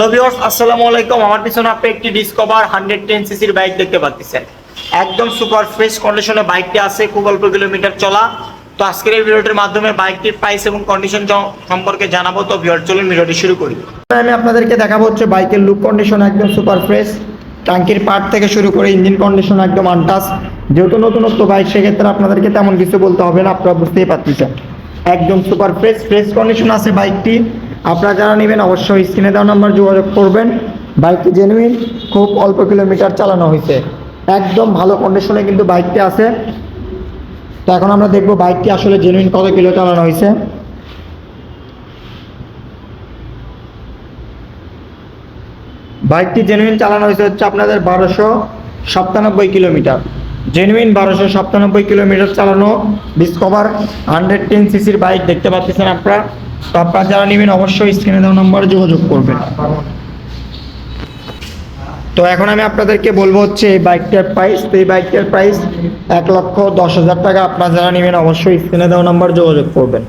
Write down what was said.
Hello viewers আসসালামু আলাইকুম। আমার পিছনে আপনি একটি ডিসকভার হান্ড্রেড টেন সিসির বাইক দেখতে পাচ্ছেন। একদম সুপার ফ্রেশ কন্ডিশনে বাইকটি আছে, খুব অল্প কিলোমিটার চলা। তো আজকের এই ভিডিওটির মাধ্যমে বাইকটির প্রাইস এবং কন্ডিশন সম্পর্কে জানাব। তো ভিউয়ার চলুন ভিডিওটি শুরু করি। আমি আপনাদেরকে দেখাবো হচ্ছে বাইকের লুক কন্ডিশন একদম সুপার ফ্রেশ টাঙ্কির পার্ট থেকে শুরু করে ইঞ্জিন কন্ডিশন একদম আনটাস যেহেতু নতুনত্ব বাইক সেক্ষেত্রে আপনাদেরকে তেমন কিছু বলতে হবে না, আপনারা বুঝতেই পারতেছেন। একদম সুপার ফ্রেশ ফ্রেশ কন্ডিশন আছে বাইকটি আপনারা যারা নেবেন অবশ্যই স্ক্রিনে দেওয়া নাম্বার যোগাযোগ করবেন। বাইকটি জেনুইন খুব অল্প কিলোমিটার চালানো হয়েছে। একদম ভালো কন্ডিশনে কিন্তু বাইকটি আছে। তো এখন আমরা দেখব বাইকটি আসলে জেনুইন কত কিলো চালানো হয়েছে। বাইকটি জেনুইন চালানো হয়েছে হচ্ছে আপনাদের বারোশো সাতানব্বই কিলোমিটার জেনুইন বারোশো সাতানব্বই কিলোমিটার চালানো ডিসকভার হান্ড্রেড টেন সিসির বাইক দেখতে পাচ্ছেন আপনারা। তো আপনারা যারা নেবেন অবশ্যই স্ক্রিনে দেওয়া নম্বরে যোগাযোগ করবেন। তো এখন আমি আপনাদেরকে বলব হচ্ছে এই বাইকটার প্রাইস তো এই বাইকটার প্রাইস এক লক্ষ দশ হাজার টাকা আপনারা যারা নেবেন অবশ্যই স্ক্রিনে দেওয়া নাম্বার যোগাযোগ করবেন।